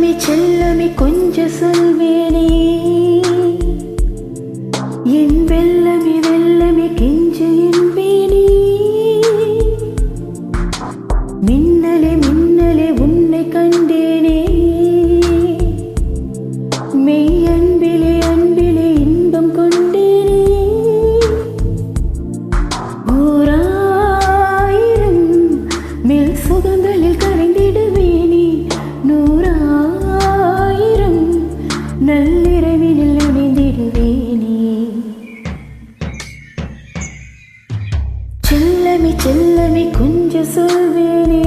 செல்லமே செல்லமே கொஞ்சம் சொல்ல நள்ளிரவினில் இணைந்திடுவேனே செல்லமி செல்லமி கொஞ்சம் சொல்வேனே.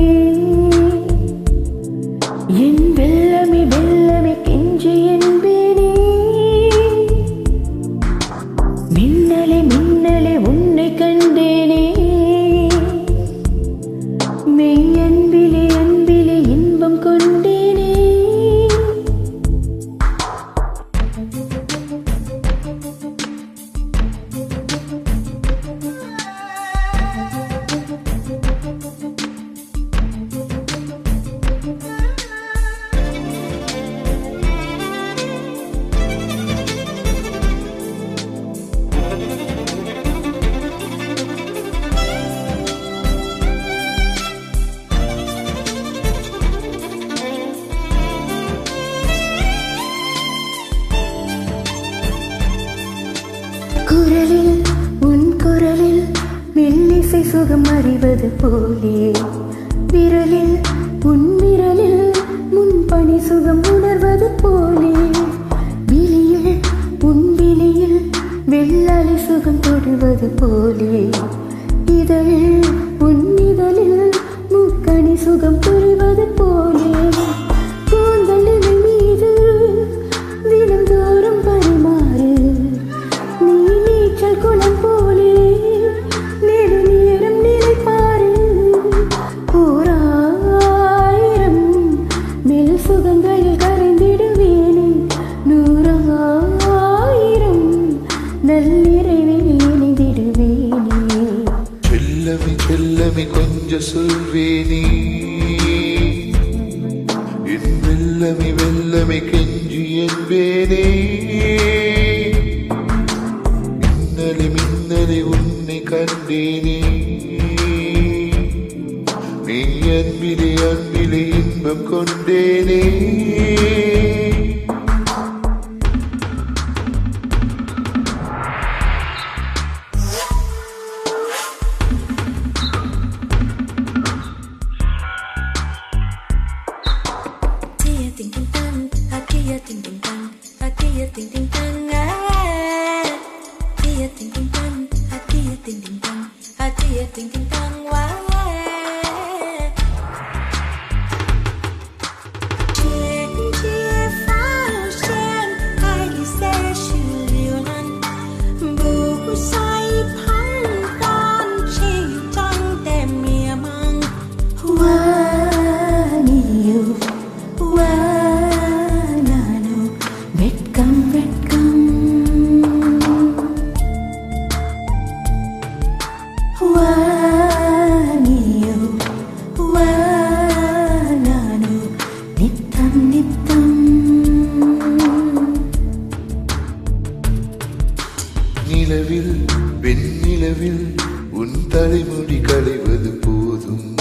என் சுகம் அறிவது போலே. விரலில் உன் விரலில் முன் பணி சுகம் உணர்வது போலே. விழியில் உன் விழியில் வெள்ளலை சுகம் தொடுவது போலே. இதழில் உன் இதழில் முக்கணி சுகம் புரிவது போலே. மேல் சுகங்களில் கரைந்திடுவேனே. நூறாயிரம் நள்ளிரவில் இணைந்திடுவேனே. செல்லமே செல்லமே கொஞ்சம் சொல்வேனே. என் வெள்ளமே வெள்ளமே கெஞ்சி என்பேனே. மின்னலி மின்னலி உன்னை கண்டேனே. நீ அன்பிலே அன்பிலே இன்பம் கொண்டேனே. நிலவில் வெண்ணிலவில் உன் தலைமுடி களைவது போதும்.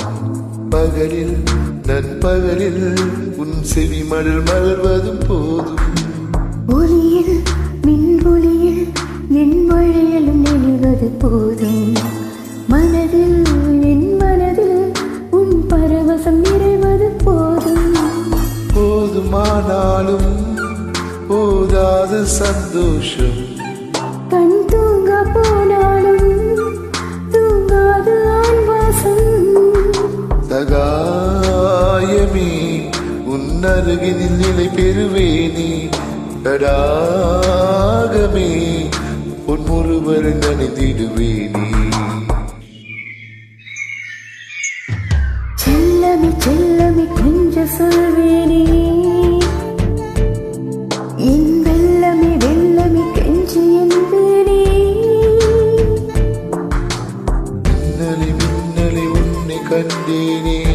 பகலில் நண்பகலில் உன் செவி மடல் மலர்வதும் போதும். ஒளியில் மின்ஒளியில் என் வழியிலும் நெளிவது போதும். மனதில் என் மனதில் உன் பரவசம் நிறைவது போதும். போதுமானாலும் போதாத சந்தோஷம். சகாயமே உன் அருகினில் நிலை பெறுவேனே. தடாகமே. உன் ஒருவர் நனைந்திடுவேனே. செல்லமே செல்லமே kendini